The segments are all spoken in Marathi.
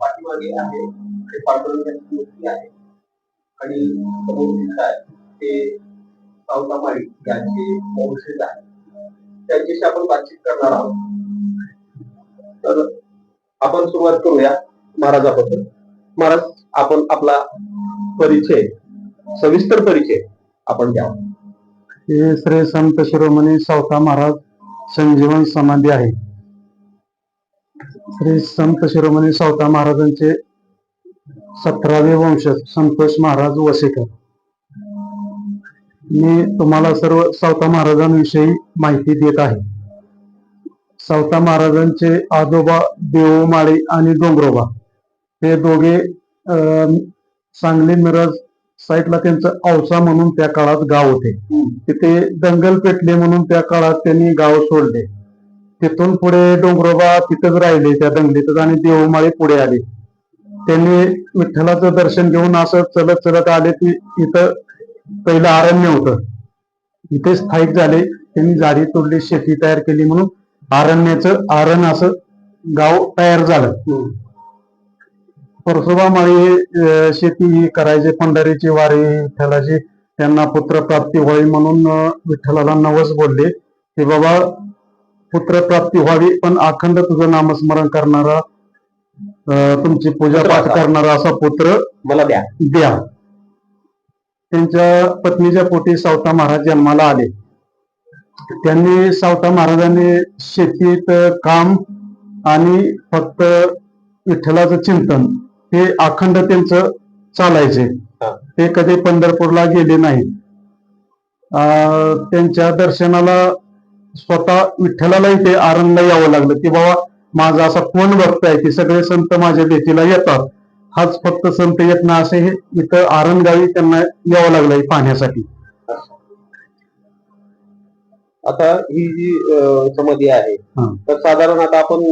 पाठीमागे आहे ते पांडुरंगाची मूर्ती आहे आणि समोर ते सावतामाळी यांचे वंशज आहे त्यांच्याशी आपण बातचीत करणार आहोत तर आपण सुरुवात करूया महाराजाबद्दल. महाराज आपण आपला परिचय सविस्तर परिचय आपण द्यावा हे श्री संत शिरोमणी सावता महाराज संजीवन समाधी आहे. श्री संत शिरोमणी सावता महाराजांचे सतरावे वंशज संतोष महाराज वसेकर. मी तुम्हाला सर्व सावता महाराजांविषयी माहिती देत आहे. सावता महाराजांचे आजोबा देवमाळी आणि डोंगरोबा हे दोघे अं, सांगली मिरज साईडला त्यांचं औसा म्हणून त्या काळात गाव होते. तिथे दंगल पेटले म्हणून त्या काळात त्यांनी गाव सोडले. तिथून पुढे डोंगरोबा तिथंच राहिले त्या दंगलीतच आणि देवमाळी पुढे आले. त्यांनी विठ्ठलाचं दर्शन घेऊन असं चलत चलत आले की इथं पहिलं अरण्य होतं. इथे स्थायिक झाले. त्यांनी झाडी तोडली शेती तयार केली म्हणून अरण्याचं आरण असं गाव तयार झालं. परशुबा माळी शेती ही करायचे पंढरीची वारी विठ्ठलाची त्यांना पुत्रप्राप्ती व्हावी म्हणून विठ्ठलाला नवस बोलले. की बाबा पुत्रप्राप्ती व्हावी पण अखंड तुझं नामस्मरण करणारा अं, तुमची पूजा पाठ करणारा असा पुत्र मला द्या. द्या. त्यांच्या पत्नीच्या पोटी सावता महाराज जन्माला आले. त्यांनी सावता महाराजांनी शेतीत काम आणि फक्त विठ्ठलाचं चिंतन हे अखंड त्यांचं चालायचे. ते कधी पंढरपूरला गेले नाहीत अं, त्यांच्या दर्शनाला स्वतः विठ्ठलाला इथे आरणला यावं लागलं की बाबा माझा असा कोण भक्त आहे की सगळे संत माझ्या भेटीला येतात हाच फक्त संत येत ना असे हे इथं आरणगावी त्यांना यावं लागलंय पाहण्यासाठी आता ही जी समाधी आहे हा. तर साधारण आता आपण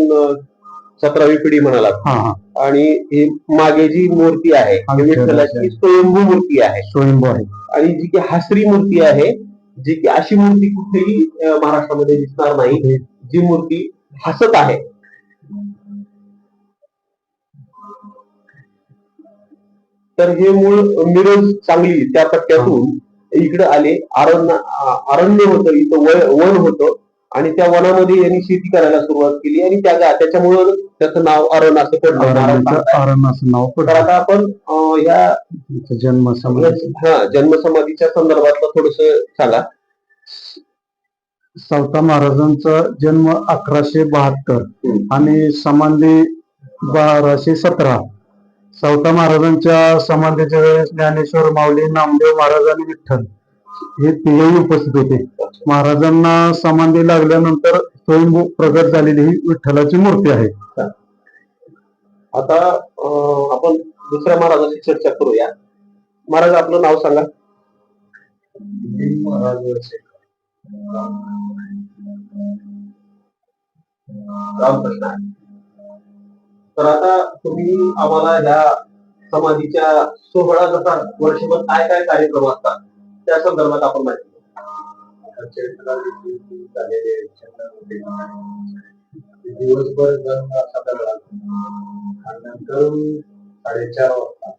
सतरावी पिढी म्हणालात हा हा. आणि ही मागे जी मूर्ती आहे हा, विठ्ठलाची स्वयंभू मूर्ती आहे. स्वयंभू आहे. आणि जी की हासरी मूर्ती आहे जी की अशी मूर्ती कुठेही महाराष्ट्रामध्ये दिसणार नाही. जी मूर्ती हसत आहे. तर हे मूळ मिरज चांगली त्या पट्ट्यातून इकडे आले. अरण्य होतं इथं वन होतं. आणि त्या वनामध्ये यांनी शेती करायला सुरुवात केली आणि त्या त्याच्यामुळं त्याचं नाव अरण असं पडलं असं नाव तर पडलं आता आपण या त्यांचा जन्म समाधी हा जन्मसमाधीच्या संदर्भातलं थोडस सांगा. सावता महाराजांचा जन्म अकराशे बहात्तर. आणि समाधी बाराशे सतरा. सावता महाराजांच्या समाधीच्या वेळेस ज्ञानेश्वर माऊली नामदेव महाराज आणि विठ्ठल. हे तिघेही उपस्थित होते. महाराजांना समाधी लागल्यानंतर स्वयंभू प्रगट झालेली ही विठ्ठलाची मूर्ती आहे. आता आपण दुसऱ्या महाराजांची चर्चा करूया. महाराज आपलं नाव सांगा. रामकृष्ण. आहे. तर आता तुम्ही आम्हाला ह्या समाधीच्या सोहळा जसा वर्षभर काय काय कार्यक्रम असतात? त्या संदर्भात आपण माहिती दिवसभर आणि नंतर साडेचार वाजता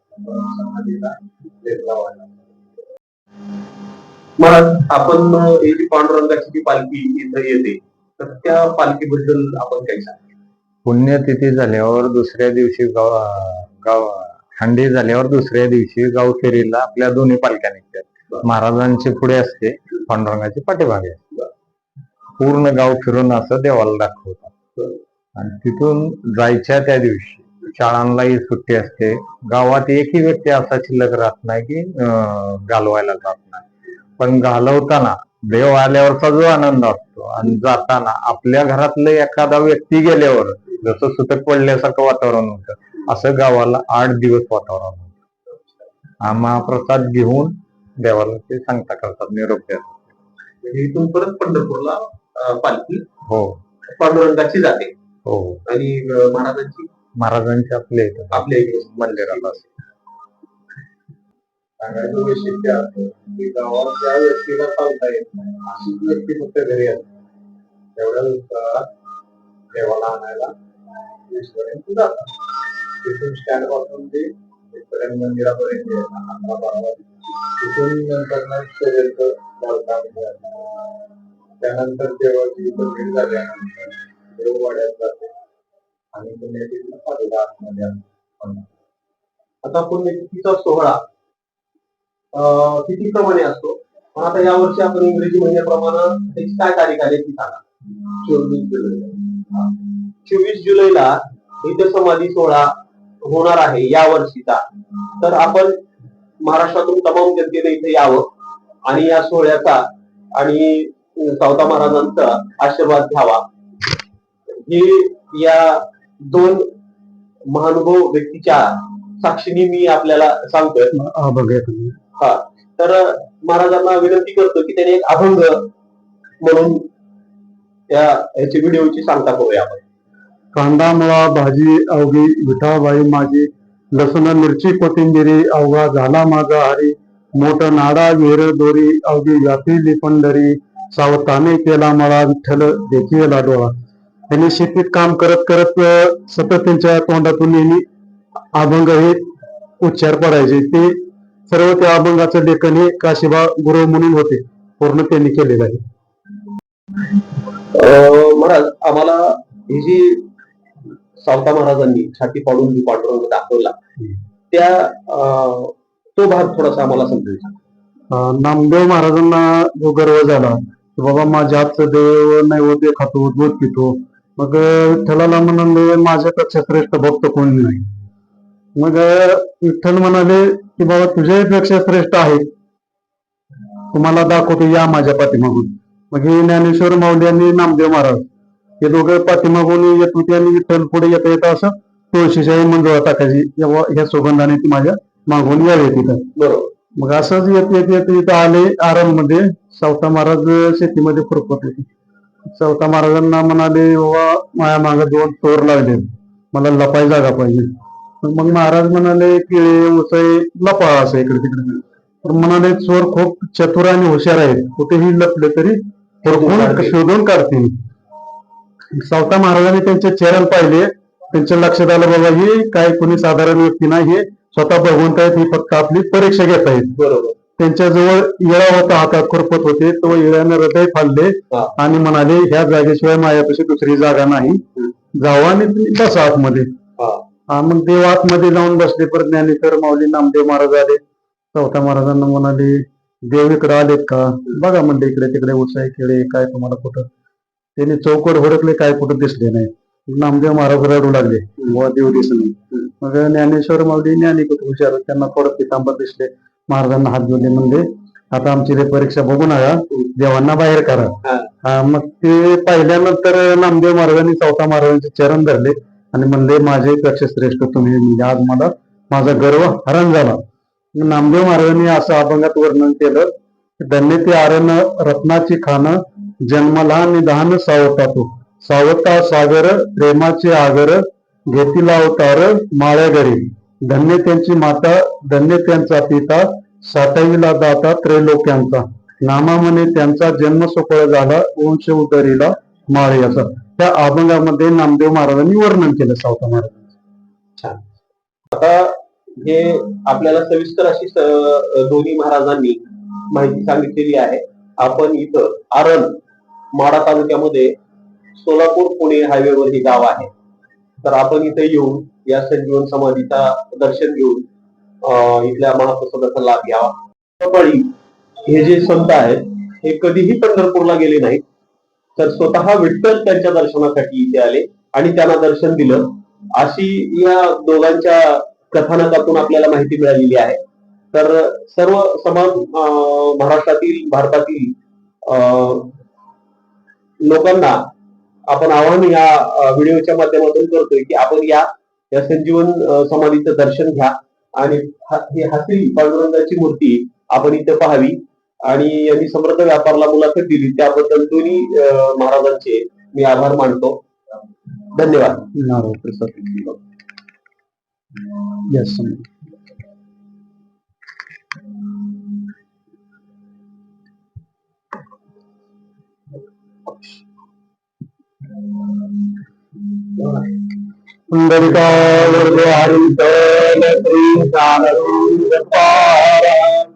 समाधीला लेप लावायला. महाराज आपण जी पांडुरंगाची जी पालखी इथं येते तर त्या पालखीबद्दल आपण काही सांगा. पुण्यतिथी झाल्यावर दुसऱ्या दिवशी गाव गाव हंडी झाल्यावर दुसऱ्या दिवशी गाव फेरीला आपल्या दोन्ही पालख्या निघतात. महाराजांची पुढे असते पांडुरंगाची पाठीमागे असते. पूर्ण गाव फिरून असं देवाला दाखवतात. आणि तिथून जायच्या त्या दिवशी शाळांनाही सुट्टी असते. गावात एकही व्यक्ती असा शिल्लक राहत नाही की घालवायला जात नाही. पण घालवताना देव आल्यावरचा जो आनंद असतो आणि जाताना आपल्या घरातलं एखादा व्यक्ती गेल्यावर जसं सुतक पडल्यासारखं वातावरण होतं असं गावाला आठ दिवस वातावरण होतं. हा महाप्रसाद घेऊन देवाला ते सांगता करतात निरोप देतात. म्हणजे इथून परत पंढरपूरला अं, पालखी हो. पांडुरंगाची जाते. हो. आणि अं, महाराजांची? महाराजांच्या आपल्या इथं. आपल्या इकडे मंदिराला सांगायचं की गावात त्या व्यक्तीला चालता येत नाही अशीच व्यक्ती फक्त घरी असते. तेवढ्या उत्साहात देवाला आणायला वीसपर्यंत जातात. तिथून स्टँडपासून ते मंदिरापर्यंत येतात. अकरा बारा वाजता. तिथून नंतर मग पर्यंत बालकामध्ये जातात. त्यानंतर देवाची भेट झाल्यानंतर देववाड्यात जाते. आणि पुण्यातील पाहिला आतमध्ये आता पुण्यतिथीचा सोहळा किती प्रमाणे असतो? पण आता यावर्षी आपण इंग्रजी महिन्याप्रमाणे त्याची काय तारीख आली ती सांगा. चोवीस जुलै. चोवीस जुलैला इथे समाधी सोहळा होणार आहे या वर्षीचा तर आपण महाराष्ट्रातून तमाम जनतेने इथे यावं आणि या सोहळ्याचा आणि सावता महाराजांचा आशीर्वाद घ्यावा. ही या दोन महानुभव व्यक्तीच्या साक्षीने मी आपल्याला सांगतोय. हा, हा तर महाराजांना विनंती करतो की त्याने एक अभंग म्हणून त्या याची व्हिडिओची सांगता करूया आपण. कांदा मुळा भाजी अवघी विठाबाई माझी लसूण मिरची कोथिंबिरी अवघा झाला माझा हरी मोठ नाडा विहीर दोरी अवघी व्यापी पंढरी सावताने केला मला विठ्ठल देखील डोळा. त्यांनी शेतीत काम करत करत सतत त्यांच्या तोंडातून नेहमी अभंग हे उच्चार पडायचे. ते सर्व त्या अभंगाचं लेखन हे काशीबा गुरु म्हणून होते. पूर्ण त्यांनी केलेलं आहे. अं, महाराज आम्हाला ही जी सावता महाराजांनी छाती पाडून जो पांडुरंग दाखवला त्या अं, तो भाग थोडासा आम्हाला समजेल. नामदेव महाराजांना जो गर्व झाला की बाबा माझ्या देव नैवेद्य खातो दूध पितो मग विठ्ठलाला म्हणाले माझ्यापेक्षा श्रेष्ठ भक्त कोणी नाही. मग विठ्ठल म्हणाले की बाबा तुझ्यापेक्षा श्रेष्ठ आहे. तुम्हाला दाखवतो या माझ्या पाठीमागून. मग हे ज्ञानेश्वर माऊली आणि नामदेव महाराज हे दोघं पाठीमागून येत होते आणि विठ्ठल पुढे येता येता असं तुळशीशाही मंजुळा टाकायची. ह्या सुगंधाने ती माझ्या मागून यावे तिथं. बरोबर. मग असंच येत येत येत इथं आले आरणमध्ये सावता महाराज शेतीमध्ये खुरपत होते. सावता महाराजांना म्हणाले बाबा माया मागे दोन चोर लागले. मला लपाय जागा पाहिजे. तर मग महाराज म्हणाले की उसय लपा असं इकडे तिकडे तर म्हणाले चोर खूप चतुर आणि हुशार आहेत. कुठेही लपले तरी शोधून काढतील. सावता महाराजांनी त्यांचे चरण पाहिले. त्यांच्या लक्षात आलं बाबा ही काय कोणी साधारण व्यक्ती नाही हे स्वतः भगवंत आहेत ही फक्त आपली परीक्षा घेत आहेत. बरोबर. त्यांच्या जवळ इळा होता हातात खुरपत होते तो इळ्यानं हृदय फाडले. आणि म्हणाले ह्या जागेशिवाय माझ्यापाशी दुसरी जागा नाही. जावा आणि बसा आतमध्ये. मग देव आतमध्ये जाऊन बसले परत ज्ञानेश्वर माऊली नामदेव महाराज आले. चौथा महाराजांना म्हणाले देव इकडे आलेत का? बघा म्हणले इकडे तिकडे उसाय खेळे काय तुम्हाला कुठं त्यांनी चौकड हुडकले काय कुठं दिसले नाही. नामदेव महाराज रडू लागले. देव दिसले मग ज्ञानेश्वर माऊली ज्ञानिक हुशार त्यांना थोडं पितांबर दिसले. महाराजांना हात जोडले म्हणले आता आमची रे परीक्षा बघू नका. देवांना बाहेर करा मग ते पाहिल्यानंतर नामदेव महाराजांनी चौथा महाराजांचे चरण धरले आणि म्हणले माझे पेक्षा श्रेष्ठ तुम्ही म्हणजे आज मला माझा गर्व हरण झाला. नामदेव महाराजांनी असं अभंगात वर्णन केलं धन्य ते आरण रत्नाची खान जन्मला निधान सावता तो सावता सागर प्रेमाचे आगर घेतील अवतार माळ्या घरी. धन्य त्यांची माता धन्य त्यांचा पिता साठविला दाता त्रैलोक्यांचा. नामामने त्यांचा जन्म सोहळा झाला वंश उदरीला माळ्याचा त्या अभंगामध्ये नामदेव महाराजांनी वर्णन केलं सावता महाराजांचं. आता हे आपल्याला सविस्तर अशी दोन्ही महाराजांनी माहिती सांगितलेली आहे. आपण इथं आरण माडा तालुक्यामध्ये सोलापूर पुणे हायवेवर हे गाव आहे. तर आपण इथे येऊन या संजीवन समाधीचा दर्शन घेऊन इथल्या महाप्रसादाचा लाभ घ्यावा. सकाळी हे जे संत आहेत हे कधीही पंढरपूरला गेले नाहीत. तर स्वतः विठ्ठल त्यांच्या दर्शनासाठी इथे आले आणि त्यांना दर्शन दिलं. अशी या दोघांच्या कथानकातून आपल्याला माहिती मिळालेली आहे. तर सर्व समाज अं, महाराष्ट्रातील भारतातील अं, लोकांना आपण आव्हान या व्हिडिओच्या माध्यमातून करतोय की आपण या या संजीवन समाधीचं दर्शन घ्या आणि हा- हसरी पांडुरंगाची मूर्ती आपण इथे पाहावी आणि यांनी समृद्ध व्यापारला मुलाखत दिली. त्याबद्दल दोन्ही महाराजांचे मी आभार मानतो. धन्यवाद. पुंडलिका हरितल श्री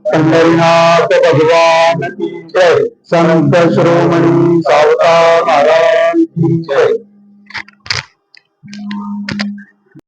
पंढरीनाथ भगवान की जय। संत श्रोमणी सावता महाराज की जय।